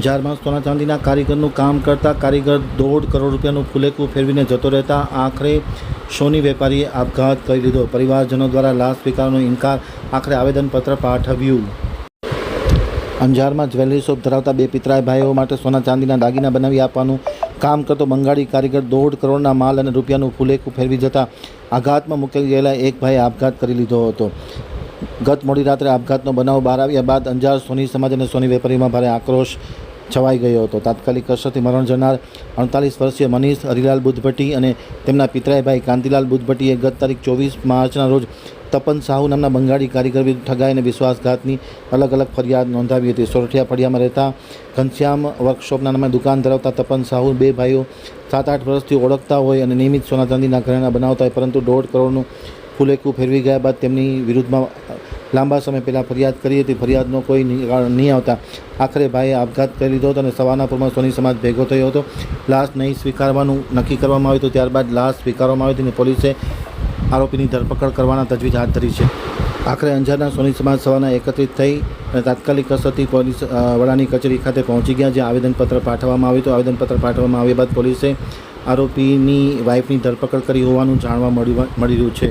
અંજારમાં સોના ચાંદીના કારીગરનું કામ કરતા કારીગર દોઢ કરોડ રૂપિયાનું ફુલેકું ફેરવીને જતો રહેતા આખરે સોની વેપારીએ આપઘાત કરી લીધો. પરિવારજનો દ્વારા લાશ સ્વીકારવાનો ઇનકાર આખરે આવેદનપત્ર પાઠવ્યું. અંજારમાં જ્વેલરી શોપ ધરાવતા બે પિતરાય ભાઈઓ માટે સોના ચાંદીના દાગીના બનાવી આપવાનું કામ કરતો બંગાળી કારીગર દોઢ કરોડના માલ અને રૂપિયાનું ફુલેકું ફેરવી જતા આઘાતમાં મુકાઈ ગયેલા એક ભાઈએ આપઘાત કરી લીધો હતો. ગત મોડી રાત્રે આપઘાતનો બનાવ બહાર આવ્યા બાદ અંજાર સોની સમાજ અને સોની વેપારીમાં ભારે આક્રોશ છવાઈ ગયો હતો. તાત્કાલિક અસરથી મરણ જનાર અડતાલીસ વર્ષીય મનીષ હરિલાલ બુદ્ધભટ્ટી અને તેમના પિતરાઈભાઈ કાંતિલાલ બુદ્ધભટ્ટીએ ગત તારીખ ચોવીસ માર્ચના રોજ તપન સાહુ નામના બંગાળી કારીગર વિરુદ્ધ ઠગાઈ અને વિશ્વાસઘાતની અલગ અલગ ફરિયાદ નોંધાવી હતી. સોરઠિયા ફળિયામાં રહેતા ઘનશ્યામ વર્કશોપના નામે દુકાન ધરાવતા તપન સાહુ બે ભાઈઓ સાત આઠ વર્ષથી ઓળખતા હોય અને નિયમિત સોના ચાંદીના ઘરેણા બનાવતા હોય, પરંતુ દોઢ કરોડનું ફુલેકું ફેરવી ગયા બાદ તેમની વિરુદ્ધમાં લાંબા સમય પહેલાં ફરિયાદ કરી હતી. ફરિયાદનો કોઈ નિકાલ નહીં આવતા. આખરે ભાઈએ આપઘાત કરી લીધો હતો અને સવાનાપુરમાં સોની સમાજ ભેગો થયો હતો. લાશ નહીં સ્વીકારવાનું નક્કી કરવામાં આવ્યું હતું ત્યારબાદ લાશ સ્વીકારવામાં આવી હતી અને પોલીસે આરોપીની ધરપકડ કરવાના તજવીજ હાથ ધરી છે. આખરે અંજારના સોની સમાજ સવારના એકત્રિત થઈ અને તાત્કાલિક અસરથી પોલીસ વડાની કચેરી ખાતે પહોંચી ગયા, જ્યાં આવેદનપત્ર પાઠવવામાં આવ્યું હતું. આવેદનપત્ર પાઠવવામાં આવ્યા બાદ પોલીસે આરોપીની વાઇફની ધરપકડ કરી હોવાનું જાણવા મળ્યું મળી રહ્યું છે.